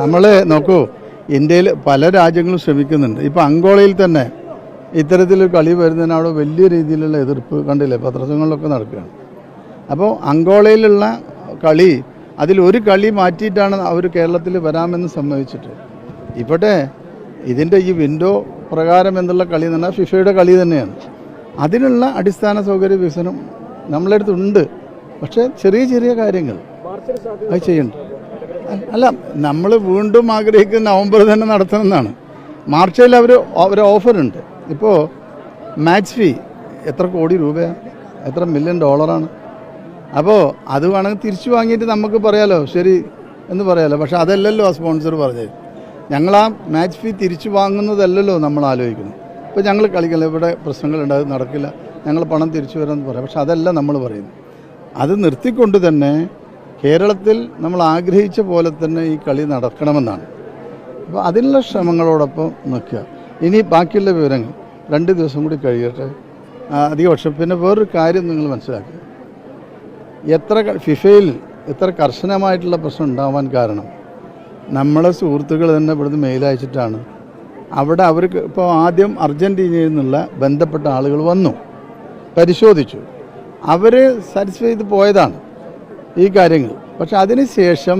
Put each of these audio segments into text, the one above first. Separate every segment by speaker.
Speaker 1: നമ്മൾ നോക്കൂ ഇന്ത്യയിൽ പല രാജ്യങ്ങളും ശ്രമിക്കുന്നുണ്ട്. ഇപ്പോൾ അങ്കോളയിൽ തന്നെ ഇത്തരത്തിലൊരു കളി വരുന്നതിന് അവിടെ വലിയ രീതിയിലുള്ള എതിർപ്പ് കണ്ടില്ലേ? പത്രസങ്ങളിലൊക്കെ നടക്കുകയാണ്. അപ്പോൾ അങ്കോളയിലുള്ള കളി അതിലൊരു കളി മാറ്റിയിട്ടാണ് അവർ കേരളത്തിൽ വരാമെന്ന് സമ്മതിച്ചിട്ട്. ഇവിടെ ഇതിന്റെ ഈ വിൻഡോ പ്രകാരം എന്നുള്ള കളി എന്ന് പറഞ്ഞാൽ ഫിഫയുടെ കളി തന്നെയാണ്. അതിനുള്ള അടിസ്ഥാന സൗകര്യ വികസനം നമ്മളെടുത്തുണ്ട് പക്ഷേ ചെറിയ ചെറിയ കാര്യങ്ങൾ അത് ചെയ്യണ്ട. അല്ല നമ്മൾ വീണ്ടും ആഗ്രഹിക്കുന്ന നവംബർ തന്നെ നടത്തണമെന്നാണ്. മാർച്ചിൽ അവർ ഒരു ഓഫറുണ്ട്. ഇപ്പോൾ മാച്ച് ഫീ എത്ര കോടി രൂപയാണ് എത്ര മില്യൺ ഡോളറാണ്. അപ്പോൾ അത് വേണമെങ്കിൽ തിരിച്ചു വാങ്ങിയിട്ട് നമുക്ക് പറയാലോ ശരി എന്ന് പറയാലോ. പക്ഷേ അതല്ലല്ലോ ആ സ്പോൺസർ പറഞ്ഞത്. ഞങ്ങൾ ആ മാച്ച് ഫീ തിരിച്ചു വാങ്ങുന്നതല്ലല്ലോ നമ്മൾ ആലോചിക്കുന്നത്. ഇപ്പോൾ ഞങ്ങൾ കളിക്കല ഇവിടെ പ്രശ്നങ്ങൾ അത് നടക്കില്ല. ഞങ്ങൾ പണം തിരിച്ചു വരാമെന്ന് പറയാം. പക്ഷെ അതല്ല നമ്മൾ പറയുന്നത്. അത് നിർത്തിക്കൊണ്ട് തന്നെ കേരളത്തിൽ നമ്മൾ ആഗ്രഹിച്ച പോലെ തന്നെ ഈ കളി നടക്കണമെന്നാണ്. അപ്പോൾ അതിനുള്ള ശ്രമങ്ങളോടൊപ്പം നിൽക്കുക. ഇനി ബാക്കിയുള്ള വിവരങ്ങൾ രണ്ട് ദിവസം കൂടി കഴിയട്ടെ. അധിക വർഷം പിന്നെ വേറൊരു കാര്യം നിങ്ങൾ മനസ്സിലാക്കുക. എത്ര ഫിഫയിൽ എത്ര കർശനമായിട്ടുള്ള പ്രശ്നം ഉണ്ടാവാൻ കാരണം നമ്മളെ സുഹൃത്തുക്കൾ തന്നെ ഇവിടുന്ന് മെയിലയച്ചിട്ടാണ് അവിടെ അവർക്ക് ഇപ്പോൾ ആദ്യം അർജന്റീനയിൽ നിന്നുള്ള ബന്ധപ്പെട്ട ആളുകൾ വന്നു. പരിശോധിച്ചു. അവർ സാറ്റിസ്ഫൈ ചെയ്ത് പോയതാണ്. ഈ കാര്യങ്ങൾ. പക്ഷെ അതിന് ശേഷം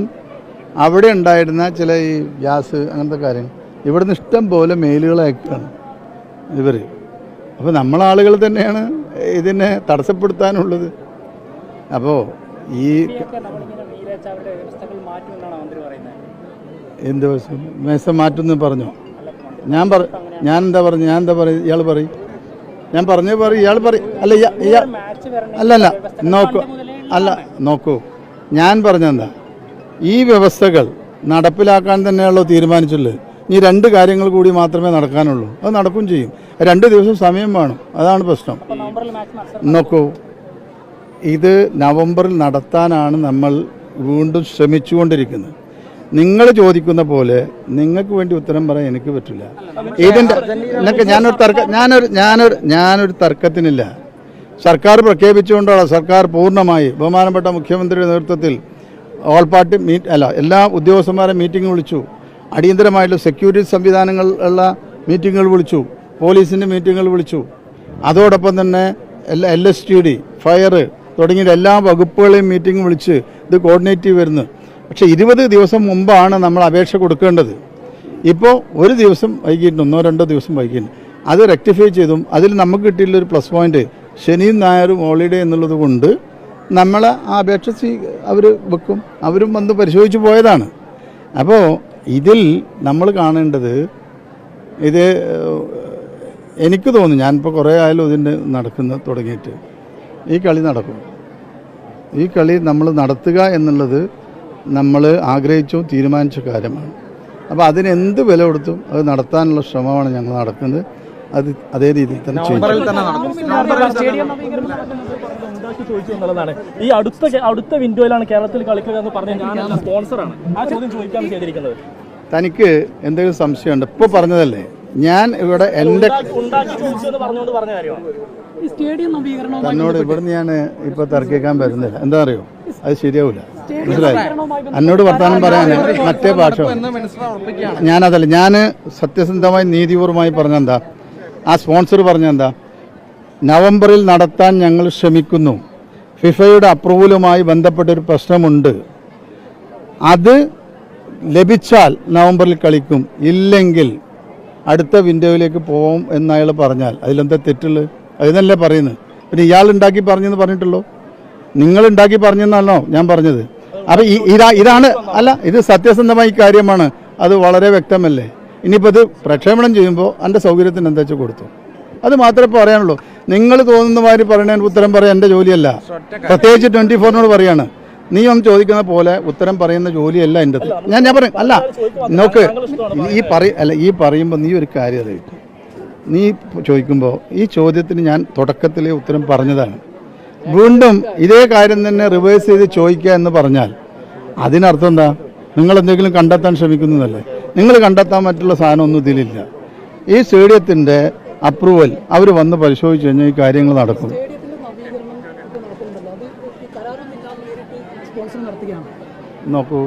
Speaker 1: അവിടെ ഉണ്ടായിരുന്ന ചില ഈ ഗ്യാസ് അങ്ങനത്തെ കാര്യങ്ങൾ ഇവിടുന്ന് ഇഷ്ടം പോലെ മെയിലുകൾ അയക്കുകയാണ് ഇവർ അപ്പോൾ നമ്മളാളുകൾ തന്നെയാണ് ഇതിനെ തടസ്സപ്പെടുത്താനുള്ളത്. അപ്പോൾ ഈ എന്ത് വശം? മേശ മാറ്റുമെന്ന് പറഞ്ഞോ? ഞാൻ പറ ഞാൻ എന്താ പറഞ്ഞു ഞാൻ എന്താ പറയും ഇയാൾ പറയും. ഞാൻ പറഞ്ഞു പറയും ഇയാൾ പറയും. അല്ല ഇയാൾ അല്ല അല്ലല്ല നോക്കൂ. അല്ല നോക്കൂ. ഞാൻ പറഞ്ഞെന്താ? ഈ വ്യവസ്ഥകൾ നടപ്പിലാക്കാൻ തന്നെയുള്ളൂ തീരുമാനിച്ചുള്ളൂ ഇനി രണ്ട് കാര്യങ്ങൾ കൂടി മാത്രമേ നടക്കാനുള്ളൂ. അത് നടക്കും ചെയ്യും. രണ്ട് ദിവസം സമയം വേണം. അതാണ് പ്രശ്നം. നോക്കൂ. ഇത് നവംബറിൽ നടത്താനാണ് നമ്മൾ വീണ്ടും ശ്രമിച്ചുകൊണ്ടിരിക്കുന്നത്. നിങ്ങൾ ചോദിക്കുന്ന പോലെ നിങ്ങൾക്ക് വേണ്ടി ഉത്തരം പറയാൻ എനിക്ക് പറ്റില്ല. ഇതിന്റെ ഞാനൊരു തർക്ക ഞാനൊരു ഞാനൊരു ഞാനൊരു തർക്കത്തിനില്ല. സർക്കാർ പ്രഖ്യാപിച്ചുകൊണ്ടാണ് സർക്കാർ പൂർണമായി ബഹുമാനപ്പെട്ട മുഖ്യമന്ത്രിയുടെ നേതൃത്വത്തിൽ ഓൾ പാർട്ടി മീറ്റ് അല്ല എല്ലാ ഉദ്യോഗസ്ഥന്മാരെ മീറ്റിംഗ് വിളിച്ചു. അടിയന്തരമായിട്ടുള്ള സെക്യൂരിറ്റി സംവിധാനങ്ങൾ ഉള്ള മീറ്റിങ്ങുകൾ വിളിച്ചു. പോലീസിന്റെ മീറ്റിങ്ങുകൾ വിളിച്ചു. അതോടൊപ്പം തന്നെ എല്ലാ L S T D fire തുടങ്ങിയ എല്ലാ വകുപ്പുകളെയും മീറ്റിംഗ് വിളിച്ച് ഇത് കോർഡിനേറ്റ് ചെയ്ത് വരുന്നു. പക്ഷേ ഇരുപത് ദിവസം മുമ്പാണ് നമ്മൾ അപേക്ഷ കൊടുക്കേണ്ടത്. ഇപ്പോൾ ഒരു ദിവസം വൈകിട്ടുണ്ട് ഒന്നോ രണ്ടോ ദിവസം വൈകിട്ടുണ്ട് അത് റെക്ടിഫൈ ചെയ്തും അതിൽ നമുക്ക് കിട്ടിയിട്ടുള്ള ഒരു പ്ലസ് പോയിന്റ് ശനിയും ഞായറും ഹോളിഡേ എന്നുള്ളത് കൊണ്ട് നമ്മൾ ആ അപേക്ഷ സ്വീ അവർ വെക്കും. അവരും വന്ന് പരിശോധിച്ച് പോയതാണ്. അപ്പോൾ ഇതിൽ നമ്മൾ കാണേണ്ടത് ഇത് എനിക്ക് തോന്നുന്നു ഞാനിപ്പോൾ കുറേ ആയാലും ഇതിന്റെ നടക്കുന്ന തുടങ്ങിയിട്ട്. ഈ കളി നടക്കും. ഈ കളി നമ്മൾ നടത്തുക എന്നുള്ളത് നമ്മൾ ആഗ്രഹിച്ചോ തീരുമാനിച്ച കാര്യമാണ്. അപ്പോൾ അതിനെന്ത് വില കൊടുത്തും അത് നടത്താനുള്ള ശ്രമമാണ് ഞങ്ങൾ നടക്കുന്നത്. അത് അതേ രീതിയിൽ തന്നെ ചെയ്യും.
Speaker 2: ചോദിച്ചു എന്നുള്ളതാണ്. ഈ അടുത്ത അടുത്ത വിൻഡോയിലാണ് കേരളത്തിൽ കളിക്കുക എന്ന് പറഞ്ഞ സ്പോൺസറാണ്. ആ ചോദ്യം ചോദിക്കാണ് ചെയ്തിരിക്കുന്നത്.
Speaker 1: തനിക്ക് എന്തെങ്കിലും സംശയമുണ്ട്? ഇപ്പോൾ പറഞ്ഞതല്ലേ. ഞാൻ ഇവിടെ എന്റെ
Speaker 2: എന്നോട് ചോദിച്ചു എന്ന് പറഞ്ഞുകൊണ്ട് പറഞ്ഞ കാര്യമാണ്.
Speaker 3: ഈ സ്റ്റേഡിയം നവീകരണം
Speaker 1: തന്നോട് ഇവിടുന്ന് ഞാൻ ഇപ്പൊ തർക്കിക്കാൻ വരുന്നില്ല. എന്താ അറിയോ? അത് ശരിയാവില്ല മനസ്സിലായി? എന്നോട് വർത്തമാനം പറയാൻ മറ്റേ ഭാഷ ഞാനതല്ല ഞാൻ സത്യസന്ധമായി നീതിപൂർവമായി പറഞ്ഞെന്താ ആ സ്പോൺസർ പറഞ്ഞെന്താ നവംബറിൽ നടത്താൻ ഞങ്ങൾ ശ്രമിക്കുന്നു. ഫിഫയുടെ അപ്രൂവലുമായി ബന്ധപ്പെട്ടൊരു പ്രശ്നമുണ്ട്. അത് ലഭിച്ചാൽ നവംബറിൽ കളിക്കും. ഇല്ലെങ്കിൽ അടുത്ത വിൻഡോയിലേക്ക് പോകും എന്ന് അയാൾ പറഞ്ഞാൽ. അതിലെന്താ തെറ്റുള്ളത് അതിനല്ലേ പറയുന്നത് പിന്നെ ഇയാൾ ഉണ്ടാക്കി പറഞ്ഞെന്ന് പറഞ്ഞിട്ടുള്ളൂ? നിങ്ങൾ ഉണ്ടാക്കി പറഞ്ഞെന്നാണോ ഞാൻ പറഞ്ഞത്? അപ്പം ഇതാ ഇതാണ് അല്ല ഇത് സത്യസന്ധമായി കാര്യമാണ്. അത് വളരെ വ്യക്തമല്ലേ? ഇനിയിപ്പോൾ ഇത് പ്രക്ഷേപണം ചെയ്യുമ്പോൾ എന്റെ സൗകര്യത്തിന് എന്താ വെച്ചാൽ കൊടുത്തു? അത് മാത്രമേ പറയാനുള്ളൂ. നിങ്ങൾ തോന്നുന്ന മാതിരി പറയണേ ഉത്തരം പറയാൻ എന്റെ ജോലിയല്ല. പ്രത്യേകിച്ച് ട്വന്റി ഫോറിനോട് പറയാണ്. നീ ഒന്ന് ചോദിക്കുന്ന പോലെ ഉത്തരം പറയുന്ന ജോലിയല്ല എന്റെ ഞാൻ ഞാൻ പറയും അല്ല നോക്ക് ഈ പറയ അല്ല ഈ പറയുമ്പോൾ നീ ഒരു കാര്യം അത് നീ ചോദിക്കുമ്പോൾ ഈ ചോദ്യത്തിന് ഞാൻ തുടക്കത്തിലെ ഉത്തരം പറഞ്ഞതാണ്. വീണ്ടും ഇതേ കാര്യം തന്നെ റിവേഴ്സ് ചെയ്ത് ചോദിക്കുക എന്ന് പറഞ്ഞാൽ അതിനർത്ഥം എന്താ? നിങ്ങൾ എന്തെങ്കിലും കണ്ടെത്താൻ ശ്രമിക്കുന്നതല്ലേ? നിങ്ങൾ കണ്ടെത്താൻ പറ്റുള്ള സാധനമൊന്നും ഇതിലില്ല. ഈ സ്റ്റേഡിയത്തിന്റെ അപ്രൂവൽ അവർ വന്ന് പരിശോധിച്ച് കഴിഞ്ഞാൽ ഈ കാര്യങ്ങൾ നടക്കും. നോക്കൂ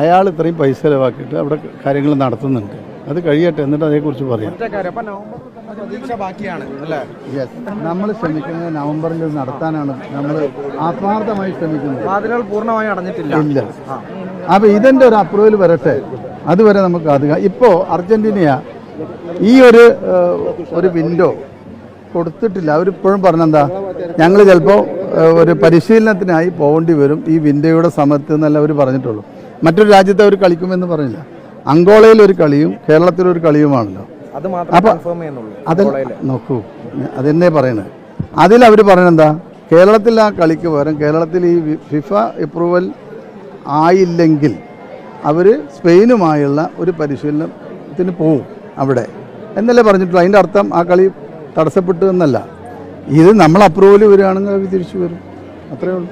Speaker 1: അയാൾ ഇത്രയും പൈസ ചിലവാക്കിയിട്ട് അവിടെ കാര്യങ്ങൾ നടത്തുന്നുണ്ട്. അത് കഴിയട്ടെ എന്നിട്ട് അതേക്കുറിച്ച് പറയാം.
Speaker 4: പ്രതീക്ഷ ബാക്കിയാണ് അല്ലേ?
Speaker 1: യെസ് നമ്മൾ ശ്രമിക്കുന്നത് നവംബറിൽ നടത്താനാണ്. നമ്മൾ ആത്മാർത്ഥമായി ശ്രമിക്കുന്നത്
Speaker 4: വാതിലുകൾ പൂർണമായി അടഞ്ഞിട്ടില്ല.
Speaker 1: ഇല്ല. അപ്പൊ ഇതിന്റെ ഒരു അപ്രൂവൽ വരട്ടെ. അതുവരെ നമുക്ക് അധികം ഇപ്പോ അർജന്റീന ഈ ഒരു ഒരു വിൻഡോ കൊടുത്തിട്ടില്ല. അവരിപ്പോഴും പറഞ്ഞെന്താ? ഞങ്ങൾ ചിലപ്പോൾ ഒരു പരിശീലനത്തിനായി പോകേണ്ടി വരും ഈ വിൻഡോയുടെ സമയത്ത് എന്നല്ല അവർ പറഞ്ഞിട്ടുള്ളൂ. മറ്റൊരു രാജ്യത്തെ അവർ കളിക്കുമെന്ന് പറഞ്ഞില്ല. അങ്കോളയിൽ ഒരു കളിയും കേരളത്തിലൊരു കളിയുമാണല്ലോ.
Speaker 4: അത്
Speaker 1: മാത്രം നോക്കൂ. അതെന്നെ പറയണത് അതിൽ അവർ പറയണെന്താ? കേരളത്തിൽ ആ കളിക്ക് പകരം കേരളത്തിൽ ഈ ഫിഫ അപ്രൂവൽ ആയില്ലെങ്കിൽ അവർ സ്പെയിനുമായുള്ള ഒരു പരിശീലനത്തിന് പോവും അവിടെ. എന്നല്ലേ പറഞ്ഞിട്ടുള്ളൂ. അതിന്റെ അർത്ഥം ആ കളി തടസ്സപ്പെട്ടു എന്നല്ല. ഇത് നമ്മൾ അപ്രൂവൽ വരികയാണെങ്കിൽ അവർ തിരിച്ചു വരും. അത്രേ ഉള്ളൂ.